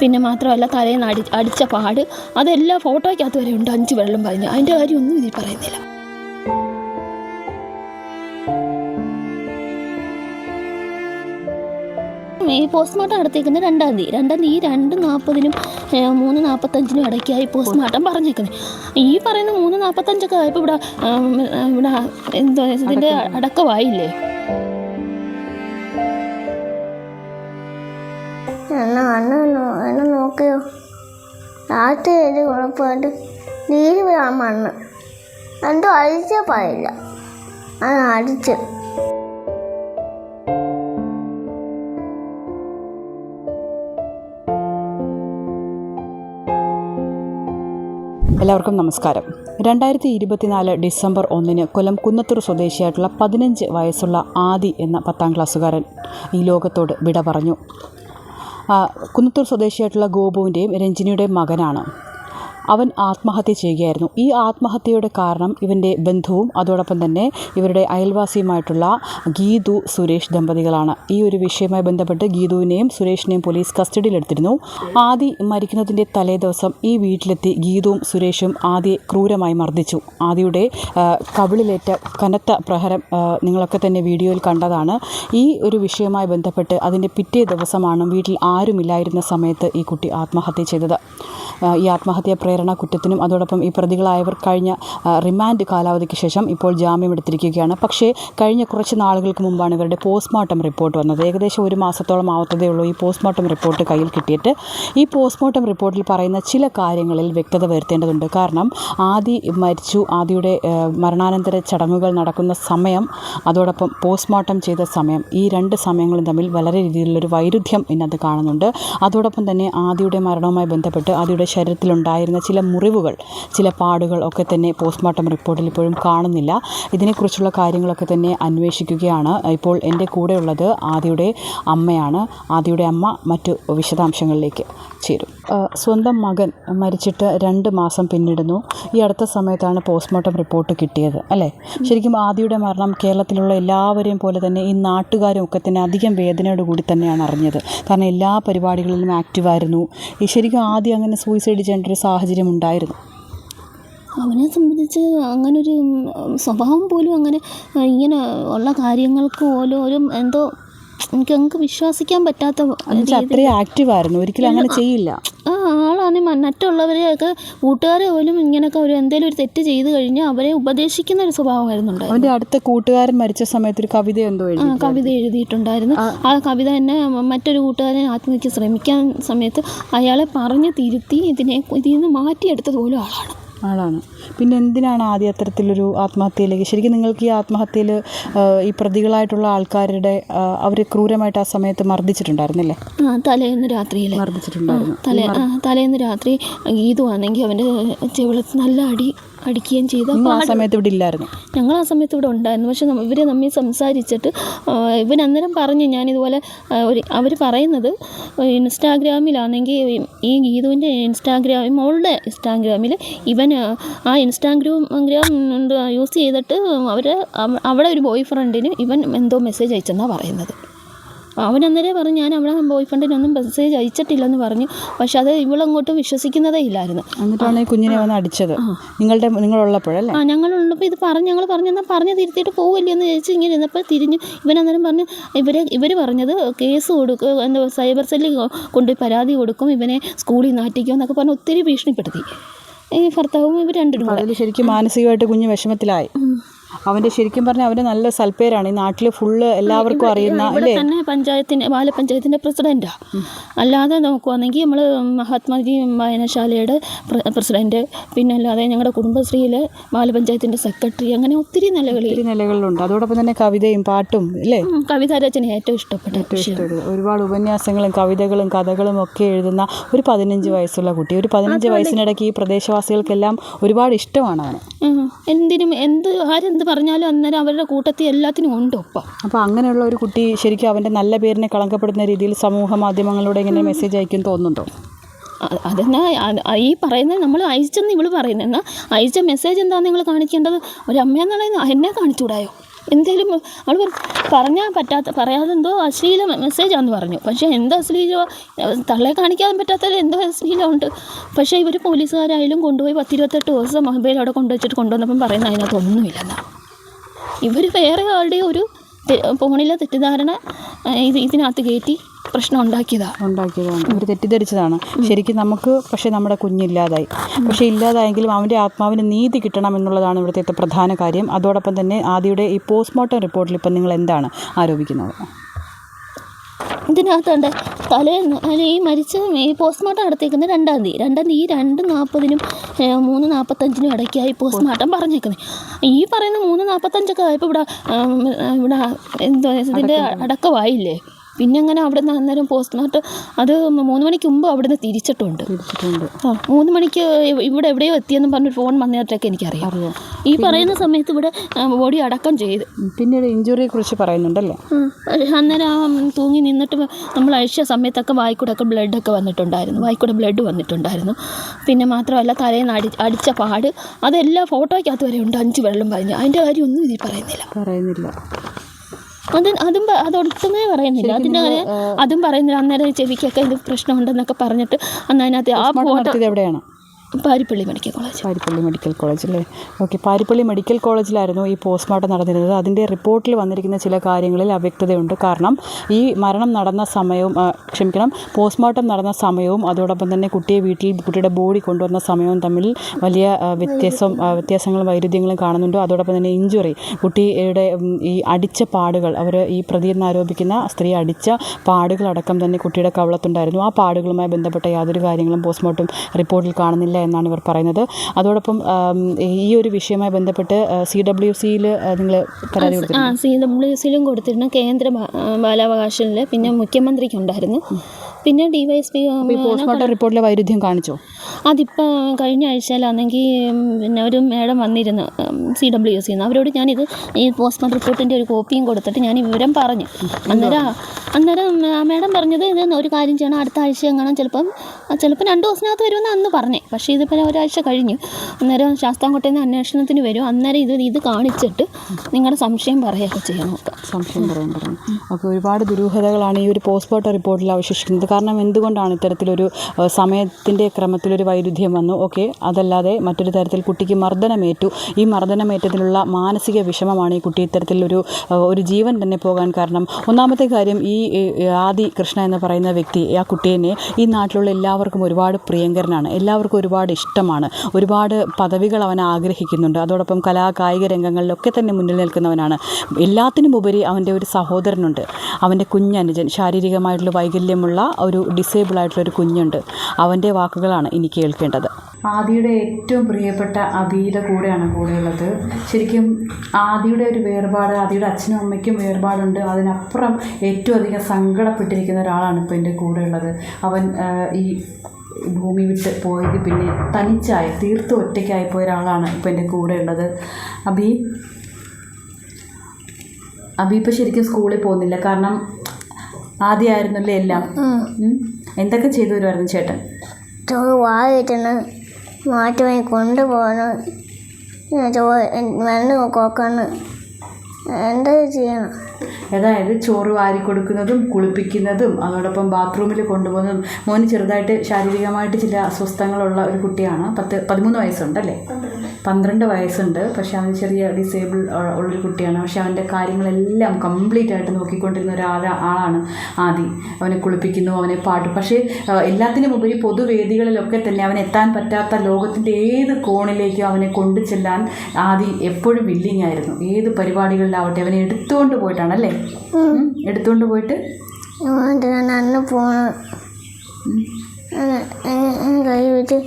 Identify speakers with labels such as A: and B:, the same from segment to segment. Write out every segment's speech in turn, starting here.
A: പിന്നെ മാത്രമല്ല തലേന്ന് അടി അടിച്ച പാട്. അതെല്ലാം ഫോട്ടോയ്ക്കകത്ത് വരെ ഉണ്ട്. അഞ്ച് വെള്ളം പറഞ്ഞു അതിന്റെ കാര്യമൊന്നും ഇതിൽ പറയുന്നില്ല. ഈ പോസ്റ്റ്മോർട്ടം നടത്തിയിരിക്കുന്നത് രണ്ടാം തീയതി. രണ്ടാം തീയതി രണ്ട് നാൽപ്പതിനും മൂന്ന് നാൽപ്പത്തഞ്ചിനും ഇടയ്ക്കായി പോസ്റ്റ്മോർട്ടം പറഞ്ഞേക്കുന്നത് ഈ പറയുന്ന മൂന്ന് നാൽപ്പത്തഞ്ചൊക്കെ ആയപ്പോൾ ഇവിടെ ഇവിടെ എന്താ ഇതിന്റെ അടക്കമായില്ലേ
B: അണ്ണ അണ്ണ. നോക്കിയോ രാത്രി ഏത് കുഴപ്പമായിട്ട് നീര് വീഴാൻ മണ്ണ്. എന്തോ അഴിച്ച പാടില്ല. അത് അടിച്ച്.
C: എല്ലാവർക്കും നമസ്കാരം. രണ്ടായിരത്തി ഇരുപത്തിനാല് ഡിസംബർ ഒന്നിന് കൊല്ലം കുന്നത്തൂർ സ്വദേശിയായിട്ടുള്ള പതിനഞ്ച് വയസ്സുള്ള ആദി എന്ന പത്താം ക്ലാസ്സുകാരൻ ഈ ലോകത്തോട് വിട പറഞ്ഞു. കുന്നത്തൂർ സ്വദേശിയായിട്ടുള്ള ഗോപുവിന്റെയും രഞ്ജിനിയുടെയും മകനാണ്. അവൻ ആത്മഹത്യ ചെയ്യുകയായിരുന്നു. ഈ ആത്മഹത്യയുടെ കാരണം ഇവന്റെ ബന്ധുവും അതോടൊപ്പം തന്നെ ഇവരുടെ അയൽവാസിയുമായിട്ടുള്ള ഗീതു സുരേഷ് ദമ്പതികളാണ്. ഈ ഒരു വിഷയവുമായി ബന്ധപ്പെട്ട് ഗീതുവിനെയും സുരേഷിനെയും പോലീസ് കസ്റ്റഡിയിലെടുത്തിരുന്നു. ആദി മരിക്കുന്നതിന്റെ തലേദിവസം ഈ വീട്ടിലെത്തി ഗീതുവും സുരേഷും ആദിയെ ക്രൂരമായി മർദ്ദിച്ചു. ആദിയുടെ കവിളിലേറ്റ കനത്ത പ്രഹരം നിങ്ങളൊക്കെ തന്നെ വീഡിയോയിൽ കണ്ടതാണ്. ഈ ഒരു വിഷയവുമായി ബന്ധപ്പെട്ട് അതിന്റെ പിറ്റേ ദിവസമാണ് വീട്ടിൽ ആരുമില്ലായിരുന്ന സമയത്ത് ഈ കുട്ടി ആത്മഹത്യ ചെയ്തത്. ഈ ആത്മഹത്യാ കുറ്റത്തിനും അതോടൊപ്പം ഈ പ്രതികളായവർ കഴിഞ്ഞ റിമാൻഡ് കാലാവധിക്ക് ശേഷം ഇപ്പോൾ ജാമ്യം എടുത്തിരിക്കുകയാണ്. പക്ഷേ കഴിഞ്ഞ കുറച്ച് നാളുകൾക്ക് മുമ്പാണ് ഇവരുടെ പോസ്റ്റ്മോർട്ടം റിപ്പോർട്ട് വന്നത്. ഏകദേശം ഒരു മാസത്തോളം ആവത്തതേ ഉള്ളൂ ഈ പോസ്റ്റ്മോർട്ടം റിപ്പോർട്ട് കയ്യിൽ കിട്ടിയിട്ട്. ഈ പോസ്റ്റ്മോർട്ടം റിപ്പോർട്ടിൽ പറയുന്ന ചില കാര്യങ്ങളിൽ വ്യക്തത വരുത്തേണ്ടതുണ്ട്. കാരണം ആദി മരിച്ചു. ആദിയുടെ മരണാനന്തര ചടങ്ങുകൾ നടക്കുന്ന സമയം അതോടൊപ്പം പോസ്റ്റ്മോർട്ടം ചെയ്ത സമയം ഈ രണ്ട് സമയങ്ങളും തമ്മിൽ വളരെ രീതിയിലുള്ളൊരു വൈരുദ്ധ്യം ഇന്നത് കാണുന്നുണ്ട്. അതോടൊപ്പം തന്നെ ആദിയുടെ മരണവുമായി ബന്ധപ്പെട്ട് ആദിയുടെ ശരീരത്തിലുണ്ടായിരുന്ന ചില മുറിവുകൾ ചില പാടുകൾ ഒക്കെ തന്നെ പോസ്റ്റ്മോർട്ടം റിപ്പോർട്ടിൽ ഇപ്പോഴും കാണുന്നില്ല. ഇതിനെക്കുറിച്ചുള്ള കാര്യങ്ങളൊക്കെ തന്നെ അന്വേഷിക്കുകയാണ്. ഇപ്പോൾ എന്റെ കൂടെയുള്ളത് ആദിയുടെ അമ്മയാണ്. ആദിയുടെ അമ്മ മറ്റു വിശദാംശങ്ങളിലേക്ക് ചേരും. സ്വന്തം മകൻ മരിച്ചിട്ട് രണ്ട് മാസം പിന്നിടുന്നു. ഈ അടുത്ത സമയത്താണ് പോസ്റ്റ്മോർട്ടം റിപ്പോർട്ട് കിട്ടിയത് അല്ലേ? ശരിക്കും ആദിയുടെ മരണം കേരളത്തിലുള്ള എല്ലാവരെയും പോലെ തന്നെ ഈ നാട്ടുകാരും ഒക്കെ തന്നെ അധികം വേദനയോട് കൂടി തന്നെയാണ് അറിഞ്ഞത്. കാരണം എല്ലാ പരിപാടികളിലും ആക്റ്റീവായിരുന്നു ഈ ശരിക്കും ആദ്യം അങ്ങനെ സൂയിസൈഡ് ചെയ്യേണ്ട ഒരു സാഹചര്യം ഉണ്ടായിരുന്നു.
A: അവനെ സംബന്ധിച്ച് അങ്ങനൊരു സ്വഭാവം പോലും അങ്ങനെ ഇങ്ങനെ ഉള്ള കാര്യങ്ങൾക്ക് പോലും ഒരു എന്തോ എനിക്ക് നമുക്ക് വിശ്വസിക്കാൻ പറ്റാത്ത
C: അത്രയും ആക്റ്റീവ് ആയിരുന്നു. ഒരിക്കലും അങ്ങനെ ചെയ്യില്ല.
A: ആ ആളാണ് മറ്റുള്ളവരെയൊക്കെ കൂട്ടുകാരെ പോലും ഇങ്ങനെയൊക്കെ ഒരു എന്തെങ്കിലും ഒരു തെറ്റ് ചെയ്തു കഴിഞ്ഞാൽ അവരെ ഉപദേശിക്കുന്ന ഒരു സ്വഭാവമായിരുന്നു അവന്റെ
C: അവന്റെ അടുത്ത കൂട്ടുകാരൻ മരിച്ച സമയത്ത് ഒരു കവിത എന്തോ
A: ആ കവിത എഴുതിയിട്ടുണ്ടായിരുന്നു. ആ. കവിത തന്നെ മറ്റൊരു കൂട്ടുകാരൻ ആത്മഹത്യ ശ്രമിക്കാൻ സമയത്ത് അയാളെ പറഞ്ഞ് തിരുത്തി ഇതിനെ ഇതിൽ നിന്ന് മാറ്റിയെടുത്തത് പോലും ആളാണ്.
C: ആളാണ്. പിന്നെ എന്തിനാണ് ആദ്യം അത്തരത്തിലൊരു ആത്മഹത്യയിലേക്ക്? ശരിക്കും നിങ്ങൾക്ക് ഈ ആത്മഹത്യയിൽ ഈ പ്രതികളായിട്ടുള്ള ആൾക്കാരുടെ അവർ ക്രൂരമായിട്ട് ആ സമയത്ത് മർദ്ദിച്ചിട്ടുണ്ടായിരുന്നില്ലേ?
A: ആ തലേന്ന് രാത്രിയിൽ
C: മർദ്ദിച്ചിട്ടുണ്ടായിരുന്നു.
A: തലേ ആ, തലേന്ന് രാത്രി ഗീതുവാണെങ്കിൽ അവന്റെ ചെവിളത്ത് നല്ല അടി അടിക്കുകയും ചെയ്തു.
C: നിങ്ങൾ
A: അപ്പോൾ
C: ആ സമയത്ത് ഇവിടെ ഇല്ലായിരുന്നു?
A: ഞങ്ങൾ ആ സമയത്ത് ഇവിടെ ഉണ്ടായിരുന്നു. പക്ഷെ ഇവരെ ഇവർ തമ്മിൽ സംസാരിച്ചിട്ട് ആ, ഇവൻ അന്നേരം പറഞ്ഞു ഞാനിതുപോലെ ആ, ഒരു അവർ പറയുന്നത് ഇൻസ്റ്റാഗ്രാമിലാണെങ്കിൽ ഈ ഗീതുവിന്റെ ഇൻസ്റ്റാഗ്രാമിൽ മോളുടെ ഇൻസ്റ്റാഗ്രാമിൽ ഇവൻ ആ ഇൻസ്റ്റാഗ്രാം ഗ്രാം യൂസ് ചെയ്തിട്ട് അവർ അവിടെ ഒരു ബോയ് ഫ്രണ്ടിന് ഇവൻ എന്തോ മെസ്സേജ് അയച്ചെന്നാണ് പറയുന്നത്. അവൻ അന്നേരം പറഞ്ഞു ഞാൻ അവിടെ ബോയ് ഫ്രണ്ടിനൊന്നും മെസ്സേജ് അയച്ചിട്ടില്ലെന്ന് പറഞ്ഞു. പക്ഷെ അത് ഇവളങ്ങോട്ടും വിശ്വസിക്കുന്നതേ ഇല്ലായിരുന്നു.
C: എന്നിട്ടാണ് ഈ കുഞ്ഞിനെ വന്ന് അടിച്ചത്. നിങ്ങളുടെ നിങ്ങളുള്ളപ്പോഴല്ലേ?
A: ആ ഞങ്ങളുള്ളപ്പോൾ ഇത് പറഞ്ഞു ഞങ്ങൾ പറഞ്ഞു എന്നാൽ പറഞ്ഞ് തിരുത്തിയിട്ട് പോവില്ലേ എന്ന് ചോദിച്ചു ഇങ്ങനെ ഇരുന്നപ്പോൾ തിരിഞ്ഞു ഇവൻ അന്നേരം പറഞ്ഞു ഇവരെ ഇവർ പറഞ്ഞത് കേസ് കൊടുക്കും എന്താ സൈബർ സെല്ലിൽ കൊണ്ടുപോയി പരാതി കൊടുക്കും ഇവനെ സ്കൂളിൽ നാട്ടിക്കും എന്നൊക്കെ പറഞ്ഞ് ഒത്തിരി ഭീഷണിപ്പെടുത്തി. ഈ ഭർത്താവും ഇവർ രണ്ടിനും കൂടെ.
C: അതിൽ ശരിക്കും മാനസികമായിട്ട് കുഞ്ഞ് വിഷമത്തിലായി. അവന്റെ ശരിക്കും പറഞ്ഞാൽ അവന്റെ നല്ല സൽപ്പേരാണ് ഈ നാട്ടിൽ ഫുള്ള് എല്ലാവർക്കും അറിയുന്ന
A: തന്നെ
C: അല്ലേ?
A: തന്നെ പഞ്ചായത്തിന്റെ ബാലപഞ്ചായത്തിന്റെ പ്രസിഡന്റാണ് അല്ലാതെ നോക്കുവാണെങ്കിൽ നമ്മൾ മഹാത്മാജി വായനശാലയുടെ പ്ര- പ്രസിഡന്റ് പിന്നെ അല്ലാതെ ഞങ്ങളുടെ കുടുംബശ്രീയിലെ ബാലപഞ്ചായത്തിന്റെ സെക്രട്ടറി. അങ്ങനെ ഒത്തിരി നിലകളിൽ.
C: ഒത്തിരി നിലകളിലുണ്ട് അതോടൊപ്പം തന്നെ കവിതയും പാട്ടും അല്ലേ
A: കവിതാ രചന ഏറ്റവും ഇഷ്ടപ്പെട്ട.
C: ഒരുപാട് ഉപന്യാസങ്ങളും കവിതകളും കഥകളും ഒക്കെ എഴുതുന്ന ഒരു പതിനഞ്ച് വയസ്സുള്ള കുട്ടി. ഒരു പതിനഞ്ച് വയസ്സിനിടയ്ക്ക് ഈ പ്രദേശവാസികൾക്കെല്ലാം ഒരുപാട് ഇഷ്ടമാണ് അവന്.
A: എന്തിനും എന്ത് ആരെന്ത് പറഞ്ഞാലും അന്നേരം അവരുടെ കൂട്ടത്തിൽ എല്ലാത്തിനും ഉണ്ട് ഒപ്പം
C: അപ്പോൾ അങ്ങനെയുള്ള ഒരു കുട്ടി ശരിക്കും അവന്റെ നല്ല പേരിനെ കളങ്കപ്പെടുന്ന രീതിയിൽ സമൂഹ മാധ്യമങ്ങളിലൂടെ ഇങ്ങനെ മെസ്സേജ് അയക്കും തോന്നുന്നുണ്ടോ?
A: അതെന്നാ ഈ പറയുന്നത് നമ്മൾ അയച്ചെന്ന് ഇവൾ പറയുന്നത് എന്നാൽ അയച്ച മെസ്സേജ് എന്താ നിങ്ങൾ കാണിക്കേണ്ടത്? ഒരു അമ്മയെന്നുള്ളത് എന്നെ കാണിച്ചുകൂടായോ എന്തേലും അവൾ പറഞ്ഞാൽ പറ്റാത്ത പറയാതെ എന്തോ അശ്ലീല മെസ്സേജാന്ന് പറഞ്ഞു. പക്ഷേ എന്തോ അശ്ലീല തള്ളെ കാണിക്കാൻ പറ്റാത്ത എന്തോ അശ്ലീലമുണ്ട്. പക്ഷേ ഇവർ പോലീസുകാരായാലും കൊണ്ടുപോയി പത്തിരുപത്തെട്ട് ദിവസം മൊബൈൽ അവിടെ കൊണ്ടുവച്ചിട്ട് കൊണ്ടുവന്നപ്പം പറയുന്ന അതിനകത്ത് ഒന്നുമില്ലെന്നാണ് ഇവർ വേറെ ആളുടെ ഒരു ഫോണിലെ തെറ്റിദ്ധാരണ ഇത് ഇതിനകത്ത് കയറ്റി പ്രശ്നം ഉണ്ടാക്കിയതാണ്
C: ഉണ്ടാക്കിയതാണ്. ഇവർ തെറ്റിദ്ധരിച്ചതാണ്. ശരിക്കും നമുക്ക് പക്ഷേ നമ്മുടെ കുഞ്ഞില്ലാതായി. പക്ഷേ ഇല്ലാതായെങ്കിലും അവന്റെ ആത്മാവിന് നീതി കിട്ടണം എന്നുള്ളതാണ് ഇവിടുത്തെ പ്രധാന കാര്യം. അതോടൊപ്പം തന്നെ ആദ്യയുടെ ഈ പോസ്റ്റ്മോർട്ടം റിപ്പോർട്ടിൽ ഇപ്പം നിങ്ങൾ എന്താണ് ആരോപിക്കുന്നത്?
A: ഇതിനകത്തുണ്ട്. തലേന്ന് അല്ല ഈ മരിച്ച ഈ പോസ്റ്റ്മോർട്ടം നടത്തിയേക്കുന്നത് രണ്ടാം തീയതി. രണ്ടാം തീയതി രണ്ട് നാൽപ്പതിനും മൂന്ന് നാൽപ്പത്തഞ്ചിനും ഇടയ്ക്കായി പോസ്റ്റ്മോർട്ടം പറഞ്ഞേക്കുന്നത് ഈ പറയുന്ന മൂന്ന് നാൽപ്പത്തഞ്ചൊക്കെ ആയപ്പോൾ ഇവിടെ ഇവിടെ എന്തോ ഇതിന്റെ അടക്കമായില്ലേ? പിന്നെ അങ്ങനെ അവിടെ നിന്ന് അന്നേരം പോസ്റ്റ്മോർട്ടം അത് മൂന്ന് മണിക്ക് മുമ്പ് അവിടെ നിന്ന് തിരിച്ചിട്ടുണ്ട്. ആ മൂന്ന് മണിക്ക് ഇവിടെ എവിടെയോ എത്തിയെന്നും പറഞ്ഞൊരു ഫോൺ വന്നിട്ടൊക്കെ എനിക്കറിയാം.
C: അറിയാം.
A: ഈ പറയുന്ന സമയത്ത് ഇവിടെ ബോഡി അടക്കം ചെയ്ത്.
C: പിന്നീട് ഇഞ്ചുറിയെ കുറിച്ച് പറയുന്നുണ്ടല്ലേ
A: അന്നേരം ആ തൂങ്ങി നിന്നിട്ട് നമ്മൾ അഴിച്ച സമയത്തൊക്കെ വായിക്കൂടൊക്കെ ബ്ലഡൊക്കെ വന്നിട്ടുണ്ടായിരുന്നു. വായിക്കൂടെ ബ്ലഡ് വന്നിട്ടുണ്ടായിരുന്നു. പിന്നെ മാത്രമല്ല തലേന്ന് അടി അടിച്ച പാട് അതെല്ലാം ഫോട്ടോയ്ക്കകത്ത് വരെ ഉണ്ട്. അഞ്ച് വെള്ളം പറഞ്ഞു അതിന്റെ കാര്യമൊന്നും ഇതിൽ പറയുന്നില്ല.
C: പറയുന്നില്ല.
A: അത് അതും അതൊട്ടുമേ പറയുന്നില്ല. അതിന്റെ അങ്ങനെ അതും പറയുന്നില്ല. അന്നേരം ചെവിക്കൊക്കെ ഇത് പ്രശ്നമുണ്ടെന്നൊക്കെ പറഞ്ഞിട്ട് അന്ന് അതിനകത്ത് ആ ഫോട്ടോ
C: എവിടെയാണ്?
A: Parippally medical college.
C: Parippally medical college അല്ലേ? ഓക്കെ പാരിപ്പള്ളി മെഡിക്കൽ കോളേജിലായിരുന്നു ഈ പോസ്റ്റ്മോർട്ടം നടന്നിരുന്നത്. അതിന്റെ റിപ്പോർട്ടിൽ വന്നിരിക്കുന്ന ചില കാര്യങ്ങളിൽ അവ്യക്തതയുണ്ട്. കാരണം ഈ മരണം നടന്ന സമയവും ക്ഷമിക്കണം പോസ്റ്റ്മോർട്ടം നടന്ന സമയവും അതോടൊപ്പം തന്നെ കുട്ടിയെ വീട്ടിൽ കുട്ടിയുടെ ബോഡി കൊണ്ടുവന്ന സമയവും തമ്മിൽ വലിയ വ്യത്യാസം വ്യത്യാസങ്ങളും വൈരുദ്ധ്യങ്ങളും കാണുന്നുണ്ട്. അതോടൊപ്പം തന്നെ ഇഞ്ചുറി കുട്ടിയുടെ ഈ അടിച്ച പാടുകൾ അവർ ഈ പ്രതി എന്നാരോപിക്കുന്ന സ്ത്രീ അടിച്ച പാടുകളടക്കം തന്നെ കുട്ടിയുടെ കവളത്തുണ്ടായിരുന്നു. ആ പാടുകളുമായി ബന്ധപ്പെട്ട യാതൊരു കാര്യങ്ങളും പോസ്റ്റ്മോർട്ടം റിപ്പോർട്ടിൽ കാണുന്നില്ല. എന്നാണ് ഇവർ പറയുന്നത്. അതോടൊപ്പം ഈ ഒരു വിഷയവുമായി ബന്ധപ്പെട്ട് സി ഡബ്ല്യു സിയിൽ നിങ്ങൾ പരാതി
A: ആ
C: കൊടുത്തിട്ടുണ്ട്
A: സി ഡബ്ല്യു സിയിലും കൊടുത്തിരുന്നു കേന്ദ്ര ബാലാവകാശങ്ങളിൽ ബാലാവകാശത്തിൽ പിന്നെ മുഖ്യമന്ത്രിക്കുണ്ടായിരുന്നു. പിന്നെ D Y S P
C: postmortem റിപ്പോർട്ടിലെ വൈരുദ്ധ്യം കാണിച്ചോ?
A: അതിപ്പോൾ കഴിഞ്ഞ ആഴ്ചയിലാണെങ്കിൽ പിന്നെ ഒരു മേഡം വന്നിരുന്നു സി ഡബ്ല്യു എസ് അവരോട് ഞാനിത് ഈ പോസ്റ്റ്മോർട്ടം റിപ്പോർട്ടിന്റെ ഒരു കോപ്പിയും കൊടുത്തിട്ട് ഞാൻ വിവരം പറഞ്ഞു. അന്നേരം അന്നേരം മേഡം പറഞ്ഞത് ഇത് ഒരു കാര്യം ചെയ്യണം അടുത്ത ആഴ്ച എങ്ങാനും ചിലപ്പം ചിലപ്പോൾ രണ്ട് ദിവസത്തിനകത്ത് വരുമെന്ന് അന്ന് പറഞ്ഞേ. പക്ഷേ ഇതിപ്പോൾ ഒരാഴ്ച കഴിഞ്ഞു. അന്നേരം ശാസ്താംകോട്ടയിൽ നിന്ന് അന്വേഷണത്തിന് വരും. അന്നേരം ഇത് ഇത് കാണിച്ചിട്ട് നിങ്ങളുടെ സംശയം പറയുകയൊക്കെ ചെയ്യണം.
C: സംശയം പറയാൻ പറഞ്ഞു അപ്പോൾ ഒരുപാട് ദുരൂഹതകളാണ് ഈ ഒരു പോസ്റ്റ്മോർട്ടം റിപ്പോർട്ടിൽ അവശേഷിക്കുന്നത്. കാരണം എന്തുകൊണ്ടാണ് ഇത്തരത്തിലൊരു സമയത്തിന്റെ ക്രമത്തിലൊരു വൈരുദ്ധ്യം വന്നു? ഓക്കെ അതല്ലാതെ മറ്റൊരു തരത്തിൽ കുട്ടിക്ക് മർദ്ദനമേറ്റു. ഈ മർദ്ദനമേറ്റതിലുള്ള മാനസിക വിഷമമാണ് ഈ കുട്ടി ഇത്തരത്തിലൊരു ഒരു ജീവൻ തന്നെ പോകാൻ കാരണം. ഒന്നാമത്തെ കാര്യം ഈ ആദി കൃഷ്ണ എന്ന് പറയുന്ന വ്യക്തി ആ കുട്ടീനെ ഈ നാട്ടിലുള്ള എല്ലാവർക്കും ഒരുപാട് പ്രിയങ്കരനാണ്. എല്ലാവർക്കും ഒരുപാട് ഇഷ്ടമാണ്. ഒരുപാട് പദവികൾ അവൻ ആഗ്രഹിക്കുന്നുണ്ട്. അതോടൊപ്പം കലാ കായിക രംഗങ്ങളിലൊക്കെ തന്നെ മുന്നിൽ നിൽക്കുന്നവനാണ്. എല്ലാത്തിനുമുപരി അവന്റെ ഒരു സഹോദരനുണ്ട്. അവന്റെ കുഞ്ഞനുജൻ ശാരീരികമായിട്ടുള്ള വൈകല്യമുള്ള ഒരു ഡിസേബിൾ ആയിട്ടുള്ള ഒരു കുഞ്ഞുണ്ട്. അവന്റെ വാക്കുകളാണ് ഇനി കേൾക്കേണ്ടത്. ആദിയുടെ ഏറ്റവും പ്രിയപ്പെട്ട അബിയുടെ കൂടെയാണ് കൂടെയുള്ളത് ശരിക്കും ആദിയുടെ ഒരു വേർപാട് ആദിയുടെ അച്ഛനും അമ്മയ്ക്കും വേർപാടുണ്ട്. അതിനപ്പുറം ഏറ്റവും അധികം സങ്കടപ്പെട്ടിരിക്കുന്ന ഒരാളാണ് ഇപ്പോൾ എന്റെ കൂടെയുള്ളത് അവൻ ഈ ഭൂമി വിട്ട് പോയത് പിന്നെ തനിച്ചായി തീർത്തും ഒറ്റയ്ക്കായി പോയ ഒരാളാണ് ഇപ്പോൾ എന്റെ കൂടെയുള്ളത് അബി അബി ഇപ്പോൾ ശരിക്കും സ്കൂളിൽ പോകുന്നില്ല. കാരണം ആദ്യമായിരുന്നല്ലേ എല്ലാം? എന്തൊക്കെ ചെയ്തു വരുമായിരുന്നു ചേട്ടൻ?
B: ചോറ് വായിട്ടണം മാറ്റുമായി കൊണ്ടുപോകണം ചോറ് മണ്ണ് കൊക്കണം എന്താ ചെയ്യണം?
C: അതായത് ചോറ് വാരി കൊടുക്കുന്നതും കുളിപ്പിക്കുന്നതും അതോടൊപ്പം ബാത്റൂമിൽ കൊണ്ടുപോകുന്നതും. മോന് ചെറുതായിട്ട് ശാരീരികമായിട്ട് ചില അസ്വസ്ഥങ്ങളുള്ള ഒരു കുട്ടിയാണ് പത്ത് പതിമൂന്ന് വയസ്സുണ്ടല്ലേ? പന്ത്രണ്ട് വയസ്സുണ്ട്. പക്ഷെ അവന് ചെറിയ ഡിസേബിൾ ഉള്ളൊരു കുട്ടിയാണ്. പക്ഷെ അവന്റെ കാര്യങ്ങളെല്ലാം കംപ്ലീറ്റ് ആയിട്ട് നോക്കിക്കൊണ്ടിരുന്ന ഒരാള ആളാണ് ആദി. അവനെ കുളിപ്പിക്കുന്നു അവനെ പാട്ട് പക്ഷേ എല്ലാത്തിനും ഉപരി പൊതുവേദികളിലൊക്കെ തന്നെ അവൻ എത്താൻ പറ്റാത്ത ലോകത്തിന്റെ ഏത് കോണിലേക്കും അവനെ കൊണ്ടു ചെല്ലാൻ ആദി എപ്പോഴും വില്ലിങ് ആയിരുന്നു ഏത് പരിപാടികളിലാവട്ടെ അവനെ എടുത്തുകൊണ്ട് പോയിട്ടാണ് അല്ലേ? എടുത്തുകൊണ്ട് പോയിട്ട്?
B: പോകണം കൈ വെച്ച്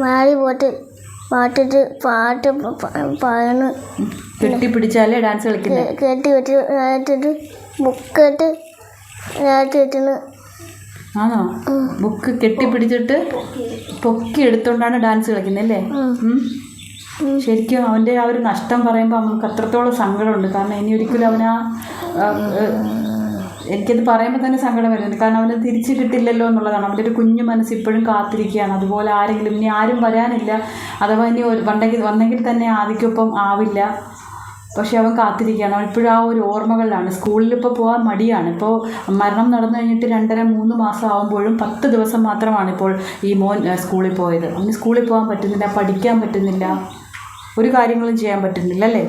B: വാരി പോട്ട് പാട്ടിട്ട് പാട്ട് പ- പ- പാടണം.
C: കെട്ടിപ്പിടിച്ചാലേ ഡാൻസ് കളിക്കുന്നത്
B: കെട്ടി വെച്ച് ഇട്ടിട്ട് ബുക്കിട്ട് ഇതാക്കി വെച്ചിട്ട്
C: ആണോ? ബുക്ക് കെട്ടിപ്പിടിച്ചിട്ട് പൊക്കി എടുത്തോണ്ടാണ് ഡാൻസ് കളിക്കുന്നത് അല്ലേ ശരിക്കും അവന്റെ ആ ഒരു നഷ്ടം പറയുമ്പോൾ നമുക്ക് അത്രത്തോളം സങ്കടമുണ്ട്. കാരണം ഇനി ഒരിക്കലും അവനാ ആ, എനിക്കത് പറയുമ്പോൾ തന്നെ സങ്കടം വരുന്നുണ്ട് കാരണം അവന് തിരിച്ചു കിട്ടില്ലല്ലോ എന്നുള്ളതാണ്. അവന്റെ ഒരു കുഞ്ഞു മനസ്സ് ഇപ്പോഴും കാത്തിരിക്കുകയാണ്. അതുപോലെ ആരെങ്കിലും ഇനി ആരും വരാനില്ല. അഥവാ ഇനി വണ്ടെങ്കിൽ വന്നെങ്കിൽ തന്നെ ആദിക്കൊപ്പം ആവില്ല. പക്ഷേ അവൻ കാത്തിരിക്കുകയാണ്. അവൻ ഇപ്പോഴും ആ ഒരു ഓർമ്മകളിലാണ്. സ്കൂളിൽ ഇപ്പോൾ പോകാൻ മടിയാണ്. ഇപ്പോൾ മരണം നടന്നു കഴിഞ്ഞിട്ട് രണ്ടര മൂന്ന് മാസം ആകുമ്പോഴും പത്ത് ദിവസം മാത്രമാണ് ഇപ്പോൾ ഈ മോൻ സ്കൂളിൽ പോയത്. അവന് സ്കൂളിൽ പോകാൻ പറ്റുന്നില്ല പഠിക്കാൻ പറ്റുന്നില്ല. ഒരു കാര്യങ്ങളും ചെയ്യാൻ പറ്റുന്നില്ല അല്ലേ.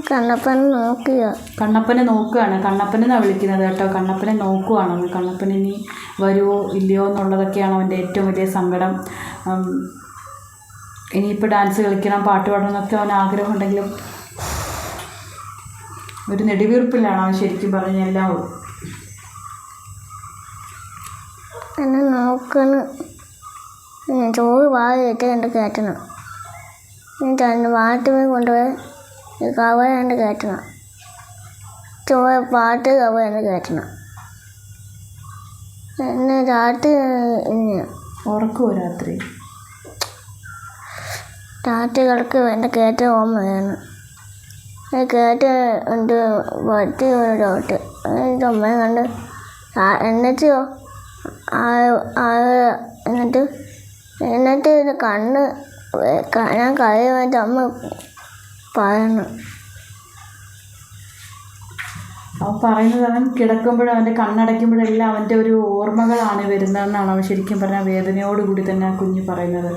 B: കണ്ണപ്പൻ നോക്കിയോ?
C: കണ്ണപ്പനെ നോക്കുകയാണ്. കണ്ണപ്പനെന്നാണ് വിളിക്കുന്നത് കേട്ടോ. കണ്ണപ്പനെ നോക്കുവാണ് അവൻ. കണ്ണപ്പൻ ഇനി വരുമോ ഇല്ലയോ എന്നുള്ളതൊക്കെയാണ് അവന്റെ ഏറ്റവും വലിയ സങ്കടം. ഇനിയിപ്പോൾ ഡാൻസ് കളിക്കണം പാട്ട് പാടണം എന്നൊക്കെ അവൻ ആഗ്രഹമുണ്ടെങ്കിലും ഒരു നെടുവീർപ്പിലാണ് അവൻ ശരിക്കും പറഞ്ഞ എല്ലാം.
B: എന്നെ നോക്കണ്. ചോറ് വാഴ വെച്ച് കണ്ട് കയറ്റണം ഞാൻ തന്നെ പാട്ട് കൊണ്ടുപോയി കവർ കണ്ട് കയറ്റണം ചോറ് പാട്ട് കവർ കണ്ട് കയറ്റണം എന്നെ രാത്രി
C: ഉറക്കുമോ രാത്രി?
B: രാത്രികൾക്ക് എന്റെ കയറ്റ ഓമ വേണം കയറ്റ ഉണ്ട് പറ്റി ഒരു ഡോട്ട്. എന്റെ അമ്മയെ കണ്ട് എന്നിട്ടോ എന്നിട്ട് ആ- ആ- എന്നിട്ട് കണ്ണ് ഞാൻ കഴിയുമ്പോൾ അമ്മ പറയണം
C: അവൻ പറയുന്നത് അവൻ കിടക്കുമ്പോഴും അവന്റെ കണ്ണടയ്ക്കുമ്പോഴെല്ലാം അവന്റെ ഒരു ഓർമ്മകളാണ് വരുന്നതെന്നാണ് അവൻ ശരിക്കും പറഞ്ഞാൽ വേദനയോടുകൂടി തന്നെ ആ കുഞ്ഞ് പറയുന്നത്.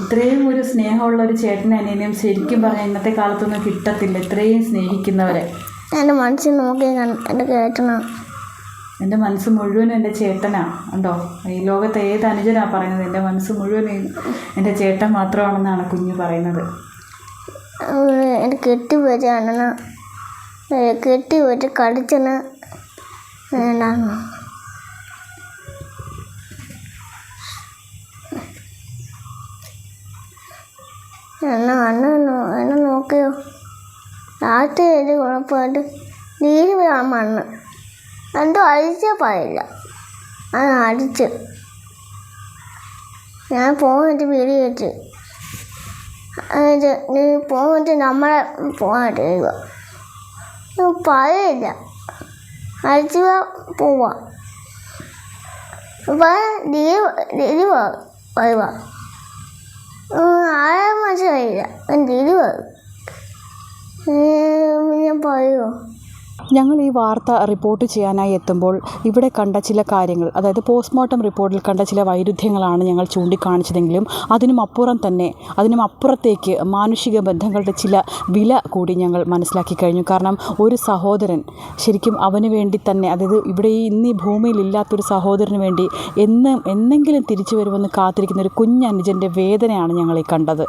C: ഇത്രയും ഒരു സ്നേഹമുള്ള ഒരു ചേട്ടനും അനിയനെയും ശരിക്കും പറഞ്ഞാൽ ഇന്നത്തെ കാലത്തൊന്നും കിട്ടത്തില്ല. ഇത്രയും സ്നേഹിക്കുന്നവരെ.
B: എന്റെ മനസ്സിൽ നോക്കി
C: എന്റെ മനസ്സ് മുഴുവനും എന്റെ ചേട്ടനാ. ഉണ്ടോ ഈ ലോകത്തെ ഏത് അനുജനാണ് പറയുന്നത്? എന്റെ മനസ്സ് മുഴുവനും എന്റെ ചേട്ടൻ മാത്രമാണെന്നാണ് കുഞ്ഞ് പറയുന്നത്.
B: കെട്ടി വെച്ച് അണ്ണന കെട്ടി വെച്ച് കടിച്ചന് എന്നാ എന്നെ അണ്ണ എന്നെ നോക്കിയോ? രാത്രി ഒരു കുഴപ്പമായിട്ട് നീര് വീഴാൻ മണ്ണ് എന്തോ അഴിച്ച പറയില്ല അത് അടിച്ച്. ഞാൻ പോകുന്നിട്ട് വീട് വെച്ച് അത് നീ പോയിട്ട് നമ്മളെ നീ പറയില്ല. അടിച്ചു പോവാ. അപ്പം ലീവ് ലീവ് വരുക ആരാ മനസ്സിലായില്ല ലീവ് ഞാൻ പറയുമോ
C: ഞങ്ങൾ ഈ വാർത്ത റിപ്പോർട്ട് ചെയ്യാനായി എത്തുമ്പോൾ ഇവിടെ കണ്ട ചില കാര്യങ്ങൾ അതായത് പോസ്റ്റ്മോർട്ടം റിപ്പോർട്ടിൽ കണ്ട ചില വൈരുദ്ധ്യങ്ങളാണ് ഞങ്ങൾ ചൂണ്ടിക്കാണിച്ചതെങ്കിലും അതിനും അപ്പുറം തന്നെ അതിനും അപ്പുറത്തേക്ക് മാനുഷിക ബന്ധങ്ങളുടെ ചില വില കൂടി ഞങ്ങൾ മനസ്സിലാക്കി കഴിഞ്ഞു. കാരണം ഒരു സഹോദരൻ ശരിക്കും അവന് വേണ്ടി തന്നെ അതായത് ഇവിടെ ഈ ഇന്ന് ഈ ഭൂമിയിൽ ഇല്ലാത്തൊരു സഹോദരന് വേണ്ടി എന്ന് എന്നെങ്കിലും തിരിച്ചു വരുമെന്ന് കാത്തിരിക്കുന്ന ഒരു കുഞ്ഞനുജന്റെ വേദനയാണ് ഞങ്ങൾ ഈ കണ്ടത്.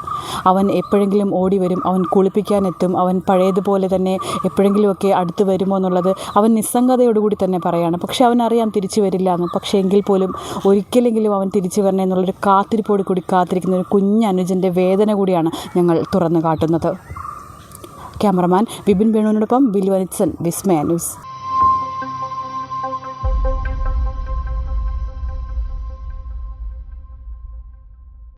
C: അവൻ എപ്പോഴെങ്കിലും ഓടി വരും അവൻ കുളിപ്പിക്കാനെത്തും അവൻ പഴയതുപോലെ തന്നെ എപ്പോഴെങ്കിലുമൊക്കെ അടുത്ത് വരുമോ എന്നുള്ളത് അവൻ നിസ്സംഗതയോടുകൂടി തന്നെ പറയാണ്. പക്ഷെ അവനറിയാം തിരിച്ചു വരില്ല എന്ന്. പക്ഷേ എങ്കിൽ പോലും ഒരിക്കലെങ്കിലും അവൻ തിരിച്ചു വരണേ എന്നുള്ളൊരു കാത്തിരിപ്പോട് കൂടി കാത്തിരിക്കുന്ന ഒരു കുഞ്ഞനുജന്റെ വേദന കൂടിയാണ് ഞങ്ങൾ തുറന്നു കാട്ടുന്നത്. ക്യാമറമാൻ വിപിൻ വേണുവിനോടൊപ്പം ബിൽ വനിത്സൻ വിസ്മയ ന്യൂസ്.